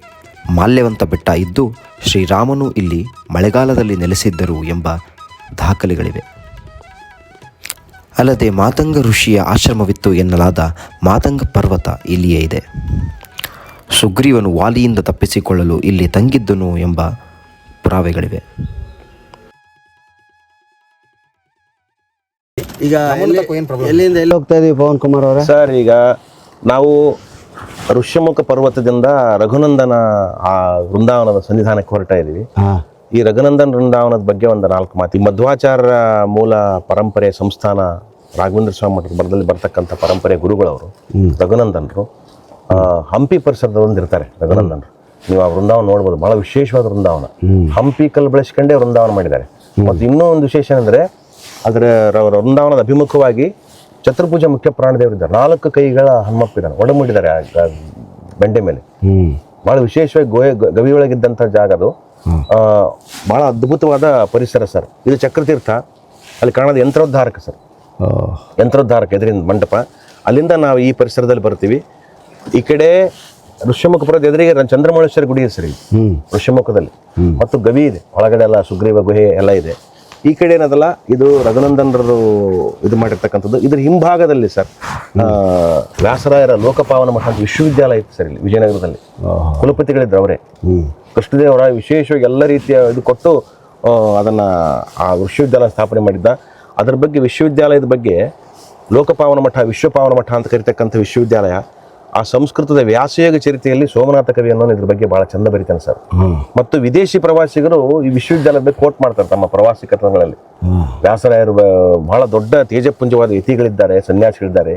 Speaker 4: ಮಾಲ್ಯವಂತ ಬೆಟ್ಟ ಇದ್ದು ಶ್ರೀರಾಮನು ಇಲ್ಲಿ ಮಳೆಗಾಲದಲ್ಲಿ ನೆಲೆಸಿದ್ದರು ಎಂಬ ದಾಖಲೆಗಳಿವೆ. ಅಲ್ಲದೆ ಮಾತಂಗ ಋಷಿಯ ಆಶ್ರಮವಿತ್ತು ಎನ್ನಲಾದ ಮಾತಂಗ ಪರ್ವತ ಇಲ್ಲಿಯೇ ಇದೆ. ಸುಗ್ರೀವನು ವಾಲಿಯಿಂದ ತಪ್ಪಿಸಿಕೊಳ್ಳಲು ಇಲ್ಲಿ ತಂಗಿದ್ದನು ಎಂಬ ಪುರಾವೆಗಳಿವೆ.
Speaker 3: ಈಗ ಎಲ್ಲಿ- ಎಲ್ಲಿಂದ ಎಲ್ಲಿ ಹೋಗ್ತಾ ಇದೀವಿ ಪವನ್ ಕುಮಾರ್ ಅವರ?
Speaker 2: ಸರ್ ಈಗ ನಾವು ಋಷ್ಯಮುಖ ಪರ್ವತದಿಂದ ರಘುನಂದನ ಆ ವೃಂದಾವನದ ಸನ್ನಿಧಾನಕ್ಕೆ ಹೊರಟಾ ಇದ್ದೀವಿ
Speaker 3: ಹಾ.
Speaker 2: ಈ ರಘುನಂದನ್ ವೃಂದಾವನದ ಬಗ್ಗೆ ಒಂದು ನಾಲ್ಕು ಮಾತು. ಈ ಮಧ್ವಾಚಾರ್ಯ ಮೂಲ ಪರಂಪರೆ ಸಂಸ್ಥಾನ ರಾಘವೇಂದ್ರ ಸ್ವಾಮಿ ಮಠದ ಬರದಲ್ಲಿ ಬರ್ತಕ್ಕಂಥ ಪರಂಪರೆ ಗುರುಗಳವರು ರಘುನಂದನರು. ಹಂಪಿ ಪರಿಸರದಲ್ಲಿ ಒಂದು ಇರ್ತಾರೆ ರಘುನಂದನರು. ನೀವು ಆ ವೃಂದಾವನ ನೋಡ್ಬೋದು ಬಹಳ ವಿಶೇಷವಾದ ವೃಂದಾವನ. ಹಂಪಿ ಕಲ್ಲು ಬೆಳೆಸ್ಕೊಂಡೇ ವೃಂದಾವನ ಮಾಡಿದ್ದಾರೆ. ಮತ್ತು ಇನ್ನೂ ಒಂದು ವಿಶೇಷ ಅಂದರೆ ಅದರ ವೃಂದಾವನದ ಅಭಿಮುಖವಾಗಿ ಚತುರ್ಭುಜ ಮುಖ್ಯ ಪ್ರಾಣದೇವರಿದ್ದಾರೆ ನಾಲ್ಕು ಕೈಗಳ ಹನುಮಪ್ಪಿದ್ದಾನೆ ಒಡಮುಟ್ಟಿದ್ದಾರೆ ಬೆಂಡೆ ಮೇಲೆ. ಬಹಳ ವಿಶೇಷವಾಗಿ ಗೋಯ ಗವಿಯೊಳಗಿದ್ದಂಥ ಜಾಗ ಅದು. ಬಹಳ ಅದ್ಭುತವಾದ ಪರಿಸರ ಸರ್. ಇದು ಚಕ್ರತೀರ್ಥ ಅಲ್ಲಿ ಕಾಣೋದು ಯಂತ್ರೋದ್ಧಾರಕ ಸರ್. ಯಂತ್ರೋದ್ಧಾರಕ ಎದುರಿಂದ ಮಂಟಪ. ಅಲ್ಲಿಂದ ನಾವು ಈ ಪರಿಸರದಲ್ಲಿ ಬರ್ತೀವಿ. ಈ ಕಡೆ ಋಷ್ಯಮುಖಪುರದ ಎದುರಿಗೆ ಚಂದ್ರಮೌಳೇಶ್ವರ ಗುಡಿ ಇದೆ ಸರ್ ಇದು ಋಷ್ಯಮುಖದಲ್ಲಿ. ಮತ್ತು ಗವಿ ಇದೆ. ಒಳಗಡೆ ಎಲ್ಲ ಸುಗ್ರೀವ ಗುಹೆ ಎಲ್ಲ ಇದೆ. ಈ ಕಡೆ ಏನದಲ್ಲ ಇದು ರಘುನಂದನರು ಇದು ಮಾಡಿರ್ತಕ್ಕಂಥದ್ದು. ಇದ್ರ ಹಿಂಭಾಗದಲ್ಲಿ ಸರ್ ವ್ಯಾಸರಾಯರ ಲೋಕಪಾವನ ಮಠ ವಿಶ್ವವಿದ್ಯಾಲಯ ಇತ್ತು ಸರ್ ಇಲ್ಲಿ ವಿಜಯನಗರದಲ್ಲಿ. ಕುಲಪತಿಗಳಿದ್ರು ಅವರೇ. ಕೃಷ್ಣದೇವರ ವಿಶೇಷವಾಗಿ ಎಲ್ಲ ರೀತಿಯ ಇದು ಕೊಟ್ಟು ಅದನ್ನು ಆ ವಿಶ್ವವಿದ್ಯಾಲಯ ಸ್ಥಾಪನೆ ಮಾಡಿದ್ದ. ಅದರ ಬಗ್ಗೆ ವಿಶ್ವವಿದ್ಯಾಲಯದ ಬಗ್ಗೆ ಲೋಕಪಾವನ ಮಠ ವಿಶ್ವಪಾವನ ಮಠ ಅಂತ ಕರಿತಕ್ಕಂಥ ವಿಶ್ವವಿದ್ಯಾಲಯ ಆ ಸಂಸ್ಕೃತದ ವ್ಯಾಸಯೋಗ ಚರಿತೆಯಲ್ಲಿ ಸೋಮನಾಥ ಕವಿ ಅನ್ನೋನು ಇದ್ರ ಬಗ್ಗೆ ಭಾಳ ಚಂದ ಬರೀತಾನೆ ಸರ್. ಮತ್ತು ವಿದೇಶಿ ಪ್ರವಾಸಿಗರು ಈ ವಿಶ್ವವಿದ್ಯಾಲಯದ ಕೋಟ್ ಮಾಡ್ತಾರೆ ತಮ್ಮ ಪ್ರವಾಸಿ ಕಥನಗಳಲ್ಲಿ ವ್ಯಾಸರಾಯರು ಬಹಳ ದೊಡ್ಡ ತೇಜಪುಂಜವಾದ ಯತಿಗಳಿದ್ದಾರೆ ಸನ್ಯಾಸಿಗಳಿದ್ದಾರೆ.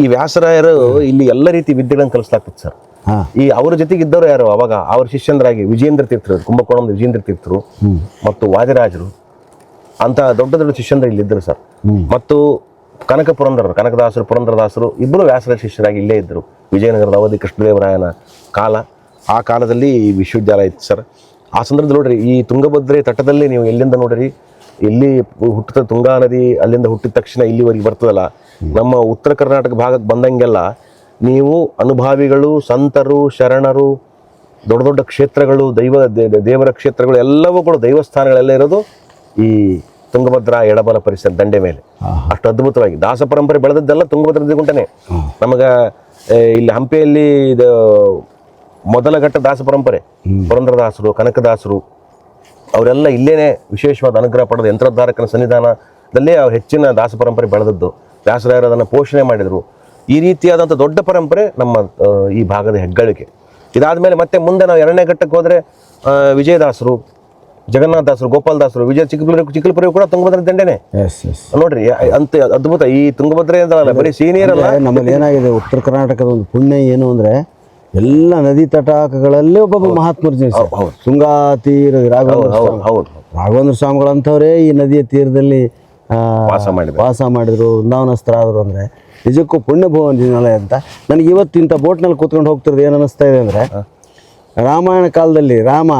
Speaker 2: ಈ ವ್ಯಾಸರಾಯರು ಇಲ್ಲಿ ಎಲ್ಲ ರೀತಿ ವಿದ್ಯೆಗಳನ್ನು ಕಲಿಸ್ಲಾಗ್ತದೆ ಸರ್. ಈ ಅವ್ರ ಜೊತೆಗೆ ಇದ್ದವರು ಯಾರು? ಅವಾಗ ಅವ್ರ ಶಿಷ್ಯಂದ್ರಾಗಿ ವಿಜೇಂದ್ರ ತೀರ್ಥರು ಕುಂಭಕೋಣದ ವಿಜೇಂದ್ರ ತೀರ್ಥರು ಮತ್ತು ವಾದಿರಾಜರು ಅಂತ ದೊಡ್ಡ ದೊಡ್ಡ ಶಿಷ್ಯಂದ್ರ ಇಲ್ಲಿ ಇದ್ರು ಸರ್. ಮತ್ತು ಕನಕ ಪುರಂದರರು ಕನಕದಾಸರು ಪುರಂದರದಾಸರು ಇಬ್ಬರು ವ್ಯಾಸರ ಶಿಷ್ಯರಾಗಿ ಇಲ್ಲೇ ಇದ್ದರು ವಿಜಯನಗರದ ಅವಧಿ ಕೃಷ್ಣದೇವರಾಯನ ಕಾಲ. ಆ ಕಾಲದಲ್ಲಿ ಈ ವಿಶ್ವವಿದ್ಯಾಲಯ ಇತ್ತು ಸರ್. ಆ ಸಂದರ್ಭದಲ್ಲಿ ನೋಡ್ರಿ ಈ ತುಂಗಭದ್ರೆ ತಟದಲ್ಲಿ ನೀವು ಎಲ್ಲಿಂದ ನೋಡ್ರಿ ಇಲ್ಲಿ ಹುಟ್ಟಿದ ತುಂಗಾ ನದಿ ಅಲ್ಲಿಂದ ಹುಟ್ಟಿದ ತಕ್ಷಣ ಇಲ್ಲಿವರೆಗೆ ಬರ್ತದಲ್ಲ. ನಮ್ಮ ಉತ್ತರ ಕರ್ನಾಟಕ ಭಾಗಕ್ಕೆ ಬಂದಂಗೆಲ್ಲ ನೀವು ಅನುಭಾವಿಗಳು ಸಂತರು ಶರಣರು ದೊಡ್ಡ ದೊಡ್ಡ ಕ್ಷೇತ್ರಗಳು ದೈವ ದೇವರ ಕ್ಷೇತ್ರಗಳು ಎಲ್ಲವೂ ಕೂಡ ದೈವಸ್ಥಾನಗಳೆಲ್ಲ ಇರೋದು ಈ ತುಂಗಭದ್ರಾ ಎಡಬಲ ಪರಿಸರ ದಂಡೆ ಮೇಲೆ. ಅಷ್ಟು ಅದ್ಭುತವಾಗಿ. ದಾಸ ಪರಂಪರೆ ಬೆಳೆದದ್ದೆಲ್ಲ ತುಂಗಭದ್ರಾ ದಿಗುಂಟನೆ ನಮಗೆ ಇಲ್ಲಿ ಹಂಪಿಯಲ್ಲಿ ಇದು ಮೊದಲ ಘಟ್ಟ ದಾಸ ಪರಂಪರೆ. ಪುರಂದ್ರದಾಸರು ಕನಕದಾಸರು ಅವರೆಲ್ಲ ಇಲ್ಲೇನೆ ವಿಶೇಷವಾದ ಅನುಗ್ರಹ ಪಡೆದ ಯಂತ್ರೋದ್ಧಾರಕನ ಸನ್ನಿಧಾನದಲ್ಲೇ ಅವ್ರು ಹೆಚ್ಚಿನ ದಾಸ ಪರಂಪರೆ ಬೆಳೆದದ್ದು. ವ್ಯಾಸರಾಯರು ಅದನ್ನು ಪೋಷಣೆ ಮಾಡಿದರು. ಈ ರೀತಿಯಾದಂಥ ದೊಡ್ಡ ಪರಂಪರೆ ನಮ್ಮ ಈ ಭಾಗದ ಹೆಗ್ಗಳಿಕೆ. ಇದಾದಮೇಲೆ ಮತ್ತೆ ಮುಂದೆ ನಾವು ಎರಡನೇ ಘಟ್ಟಕ್ಕೆ ಹೋದರೆ ವಿಜಯದಾಸರು ಜಗನ್ನಾಥದಾಸರು ಗೋಪಾಲದಾಸರು ವಿಜಯ ಚಿಕ್ಕಪುರ ಚಿಕ್ಕಬಳ್ಳಾಪುರ ಕೂಡ ತುಂಗಭದ್ರ ದಂಡೆನೆ. ನೋಡ್ರಿ ಅಂತ ಅದ್ಭುತ ಈ ತುಂಗಭದ್ರೆ ಅಂತಲ್ಲ ಬರೀ ಸೀನಿಯರ್ ಅಲ್ಲ
Speaker 3: ನಮ್ಮಲ್ಲಿ ಏನಾಗಿದೆ ಉತ್ತರ ಕರ್ನಾಟಕದ ಒಂದು ಪುಣ್ಯ ಏನು ಅಂದ್ರೆ ಎಲ್ಲ ನದಿ ತಟಾಕಗಳಲ್ಲಿ ಒಬ್ಬೊಬ್ಬ ಮಹಾತ್ಮರು.
Speaker 2: ಹೌದು.
Speaker 3: ತುಂಗಾ ತೀರ ರಾಘವೇಂದ್ರ
Speaker 2: ಹೌದು
Speaker 3: ರಾಘವೇಂದ್ರ ಸ್ವಾಮಿಗಳಂಥವರೇ ಈ ನದಿಯ ತೀರದಲ್ಲಿ ಆ,
Speaker 2: ವಾಸ ಮಾಡಿದ್ರು.
Speaker 3: ವಾಸ ಮಾಡಿದ್ರು ವೃಂದಾವನಸ್ಥರಾದರು ಅಂದ್ರೆ ನಿಜಕ್ಕೂ ಪುಣ್ಯಭವನ ಅಂತ. ನನಗೆ ಇವತ್ತು ಇಂಥ ಬೋಟ್ನಲ್ಲಿ ಕೂತ್ಕೊಂಡು ಹೋಗ್ತಿರೋದು ಏನು ಅನಿಸ್ತಾ ಇದೆ ಅಂದ್ರೆ ರಾಮಾಯಣ ಕಾಲದಲ್ಲಿ ರಾಮ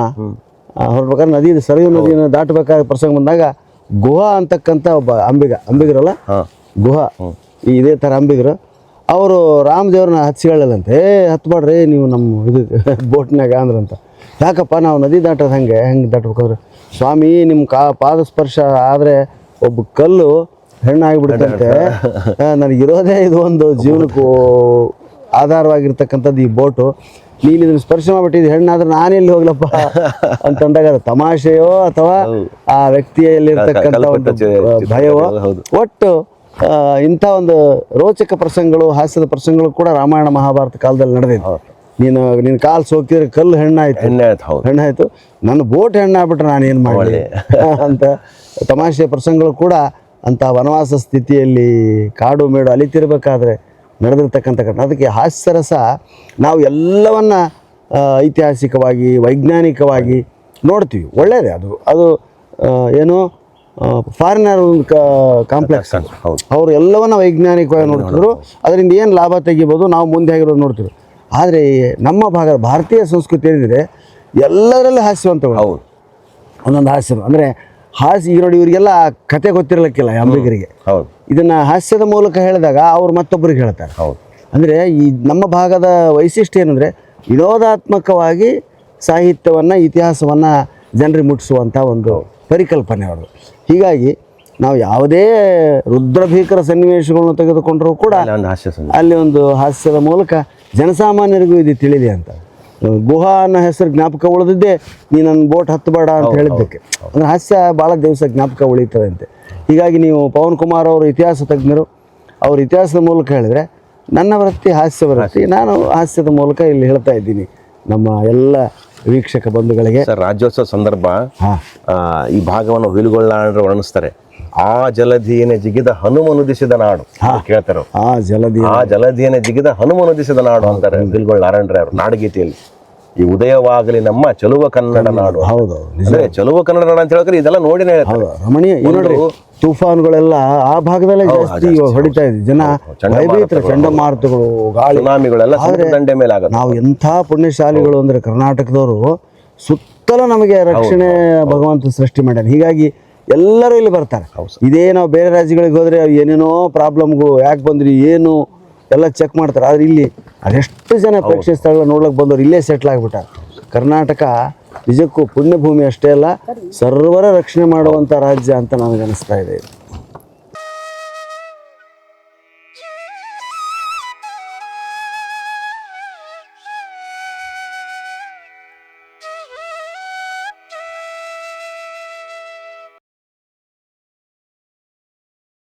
Speaker 3: ಹೊರಬೇಕಾದ್ರೆ ನದಿ ಸರಿಯು ನದಿಯನ್ನು ದಾಟಬೇಕಾದ ಪ್ರಸಂಗ ಬಂದಾಗ ಗುಹಾ ಅಂತಕ್ಕಂಥ ಒಬ್ಬ ಅಂಬಿಗ ಅಂಬಿಗರಲ್ಲ? ಗುಹಾ. ಈ ಇದೇ ಥರ ಅಂಬಿಗರು. ಅವರು ರಾಮದೇವ್ರನ್ನ ಹಚ್ಚಿಕೊಳ್ಳಲ್ಲಂತೆ ಏ ಹತ್ಬೇಡ್ರಿ ನೀವು ನಮ್ಮ ಇದು ಬೋಟ್ನಾಗ ಅಂದ್ರಂತ ಯಾಕಪ್ಪ ನಾವು ನದಿ ದಾಟೋದು ಹಂಗೆ ಹೆಂಗೆ ದಾಟ್ಬೇಕಂದ್ರೆ ಸ್ವಾಮಿ ನಿಮ್ಮ ಕಾ ಪಾದ ಸ್ಪರ್ಶ ಆದರೆ ಒಬ್ಬ ಕಲ್ಲು ಹೆಣ್ಣಾಗಿಬಿಡುತ್ತಂತೆ. ನನಗಿರೋದೇ ಇದು ಒಂದು ಜೀವನಕ್ಕೂ ಆಧಾರವಾಗಿರ್ತಕ್ಕಂಥದ್ದು ಈ ಬೋಟು. ನೀನು ಇದನ್ನು ಸ್ಪರ್ಶ ಮಾಡ್ಬಿಟ್ಟಿದ್ದು ಹೆಣ್ಣಾದ್ರೆ ನಾನೆಲ್ಲಿ ಹೋಗ್ಲಪ್ಪ? ಅಂತಂದಾಗ ಅದು ತಮಾಷೆಯೋ ಅಥವಾ ಆ ವ್ಯಕ್ತಿಯಲ್ಲಿರ್ತಕ್ಕಂಥ ಒಂದು ಭಯವೋ? ಒಟ್ಟು ಇಂಥ ಒಂದು ರೋಚಕ ಪ್ರಸಂಗಗಳು ಹಾಸ್ಯದ ಪ್ರಸಂಗಗಳು ಕೂಡ ರಾಮಾಯಣ ಮಹಾಭಾರತ ಕಾಲದಲ್ಲಿ ನಡೆದಿದೆ. ನೀನು ನಿನ್ನ ಕಾಲು ಸೋಕಿದ್ರೆ ಕಲ್ಲು ಹೆಣ್ಣಾಯ್ತು.
Speaker 2: ಹೆಣ್ಣಾಯ್ತು
Speaker 3: ಹೆಣ್ಣಾಯ್ತು. ನನ್ನ ಬೋಟ್ ಹೆಣ್ಣಾಗ್ಬಿಟ್ರೆ ನಾನು ಏನು ಮಾಡಲಿ ಅಂತ ತಮಾಷೆ ಪ್ರಸಂಗಗಳು ಕೂಡ ಅಂಥ ವನವಾಸ ಸ್ಥಿತಿಯಲ್ಲಿ ಕಾಡು ಮೇಡು ಅಲಿತಿರಬೇಕಾದ್ರೆ ನಡೆದಿರ್ತಕ್ಕಂಥ ಘಟನೆ. ಅದಕ್ಕೆ ಹಾಸ್ಯರಸ ನಾವು ಎಲ್ಲವನ್ನ ಐತಿಹಾಸಿಕವಾಗಿ ವೈಜ್ಞಾನಿಕವಾಗಿ ನೋಡ್ತೀವಿ. ಒಳ್ಳೆಯದೇ ಅದು. ಅದು ಏನು ಫಾರಿನರ್ ಕಾಂಪ್ಲೆಕ್ಸ್
Speaker 2: ಹೌದು.
Speaker 3: ಅವರು ಎಲ್ಲವನ್ನ ವೈಜ್ಞಾನಿಕವಾಗಿ ನೋಡ್ತಿದ್ರು. ಅದರಿಂದ ಏನು ಲಾಭ ತೆಗಿಬೋದು ನಾವು ಮುಂದೆ ಆಗಿರೋದು ನೋಡ್ತೀವಿ ಆದರೆ ನಮ್ಮ ಭಾಗದ ಭಾರತೀಯ ಸಂಸ್ಕೃತಿ ಏನಿದೆ ಎಲ್ಲದರಲ್ಲೂ ಹಾಸ್ಯವಂತಗಳು.
Speaker 2: ಹೌದು.
Speaker 3: ಒಂದೊಂದು ಹಾಸ್ಯ ಅಂದರೆ ಹಾಸ್ಯ ಈಗ ನೋಡಿ ಇವರಿಗೆಲ್ಲ ಕತೆ ಗೊತ್ತಿರಲಿಕ್ಕಿಲ್ಲ ಅಂಬಿಗರಿಗೆ.
Speaker 2: ಹೌದು.
Speaker 3: ಇದನ್ನು ಹಾಸ್ಯದ ಮೂಲಕ ಹೇಳಿದಾಗ ಅವ್ರು ಮತ್ತೊಬ್ಬರಿಗೆ ಹೇಳ್ತಾರೆ.
Speaker 2: ಹೌದು.
Speaker 3: ಅಂದರೆ ಈ ನಮ್ಮ ಭಾಗದ ವೈಶಿಷ್ಟ್ಯ ಏನಂದರೆ ವಿನೋದಾತ್ಮಕವಾಗಿ ಸಾಹಿತ್ಯವನ್ನು ಇತಿಹಾಸವನ್ನು ಜನರಿಗೆ ಮುಟ್ಟಿಸುವಂಥ ಒಂದು ಪರಿಕಲ್ಪನೆ ಅವರು ಹೀಗಾಗಿ ನಾವು ಯಾವುದೇ ರುದ್ರಭೀಕರ ಸನ್ನಿವೇಶಗಳನ್ನು ತೆಗೆದುಕೊಂಡರೂ ಕೂಡ
Speaker 2: ಅಲ್ಲಿ ಒಂದು ಹಾಸ್ಯ
Speaker 3: ಅಲ್ಲಿ ಒಂದು ಹಾಸ್ಯದ ಮೂಲಕ ಜನಸಾಮಾನ್ಯರಿಗೂ ಇದು ತಿಳಿಲಿ ಅಂತ. ಗುಹಾ ಅನ್ನೋ ಹೆಸರು ಜ್ಞಾಪಕ ಉಳಿದಿದ್ದೆ ನೀ ನನ್ನ ಬೋಟ್ ಹತ್ತಬೇಡ ಅಂತ ಹೇಳಿದ್ದಕ್ಕೆ. ಅಂದ್ರೆ ಹಾಸ್ಯ ಭಾಳ ದಿವಸ ಜ್ಞಾಪಕ ಉಳಿತದೆ ಅಂತೆ ಹೀಗಾಗಿ ನೀವು ಪವನ್ ಕುಮಾರ್ ಅವರು ಇತಿಹಾಸ ತಜ್ಞರು ಅವ್ರ ಇತಿಹಾಸದ ಮೂಲಕ ಹೇಳಿದ್ರೆ ನನ್ನ ವೃತ್ತಿ ಹಾಸ್ಯ. ವೃತ್ತಿ ನಾನು ಹಾಸ್ಯದ ಮೂಲಕ ಇಲ್ಲಿ ಹೇಳ್ತಾ ಇದ್ದೀನಿ. ನಮ್ಮ ಎಲ್ಲ ವೀಕ್ಷಕ ಬಂಧುಗಳಿಗೆ
Speaker 2: ರಾಜ್ಯೋತ್ಸವ ಸಂದರ್ಭ ಈ ಭಾಗವನ್ನು ಹುಯಿಲುಗೊಳ್ಳ ವರ್ಣಿಸ್ತಾರೆ. ಆ ಜಲಧಿಯನ ಜಿಗಿದ ಹನುಮನುದಿಸಿದ ನಾಡು. ಕೇಳ್ತಾರೆ?
Speaker 3: ಆ ಜಲಧಿ
Speaker 2: ಆ ಜಲಧಿಯನ ಜಿಗಿದ ಹನುಮನುದಿಸಿದ ನಾಡು ಅಂತಾರೆ ಬಿಲ್ಗೊಳ್ ನಾರಾಯಣರೇ ಅವರು ನಾಡಗೀತೆಯಲ್ಲಿ. ಈ ಉದಯವಾಗಲಿ ನಮ್ಮ ಚಲುವ ಕನ್ನಡ ನಾಡು.
Speaker 3: ಹೌದು
Speaker 2: ಚಲುವ ಕನ್ನಡ ನಾಡು ಅಂತ ಹೇಳಿದ್ರೆ ಇದೆಲ್ಲ
Speaker 3: ನೋಡಿ ರಮಣೀಯ ನೋಡ್ರಿ ತೂಫಾನ್ಗಳೆಲ್ಲ ಆ ಭಾಗದಲ್ಲೇ ಜಾಸ್ತಿ ಹೊಡಿತಾ ಇದೆ. ಜನ ಭಯಭೀತರ ಚಂಡಮಾರುತಗಳು ಗಾಳಿ.
Speaker 2: ಸುನಾಮಿಗಳೆಲ್ಲ ದಂಡೆ ಮೇಲೆ ಆಗುತ್ತೆ.
Speaker 3: ನಾವು ಎಂಥ ಪುಣ್ಯಶಾಲಿಗಳು ಅಂದ್ರೆ ಕರ್ನಾಟಕದವರು ಸುತ್ತಲೂ ನಮಗೆ ರಕ್ಷಣೆ ಭಗವಂತ ಸೃಷ್ಟಿ ಮಾಡ್ಯಾರ ಹೀಗಾಗಿ ಎಲ್ಲರೂ ಇಲ್ಲಿ ಬರ್ತಾರೆ. ಇದೇ ನಾವು ಬೇರೆ ರಾಜ್ಯಗಳಿಗೆ ಹೋದರೆ ಏನೇನೋ ಪ್ರಾಬ್ಲಮ್ಗಳು ಯಾಕೆ ಬಂದ್ರಿ ಏನು ಎಲ್ಲ ಚೆಕ್ ಮಾಡ್ತಾರೆ. ಆದರೆ ಇಲ್ಲಿ ಅದೆಷ್ಟು ಜನ ಪ್ರೇಕ್ಷಣೀಯ ಸ್ಥಳಗಳು ನೋಡ್ಲಿಕ್ಕೆ ಬಂದವರು ಇಲ್ಲೇ ಸೆಟ್ಲ್ ಆಗಿಬಿಟ್ಟಾರೆ. ಕರ್ನಾಟಕ ನಿಜಕ್ಕೂ ಪುಣ್ಯಭೂಮಿ ಅಷ್ಟೇ ಅಲ್ಲ ಸರ್ವರ ರಕ್ಷಣೆ ಮಾಡುವಂಥ ರಾಜ್ಯ ಅಂತ ನನಗೆ ಅನಿಸ್ತಾ ಇದೆ ಇದು.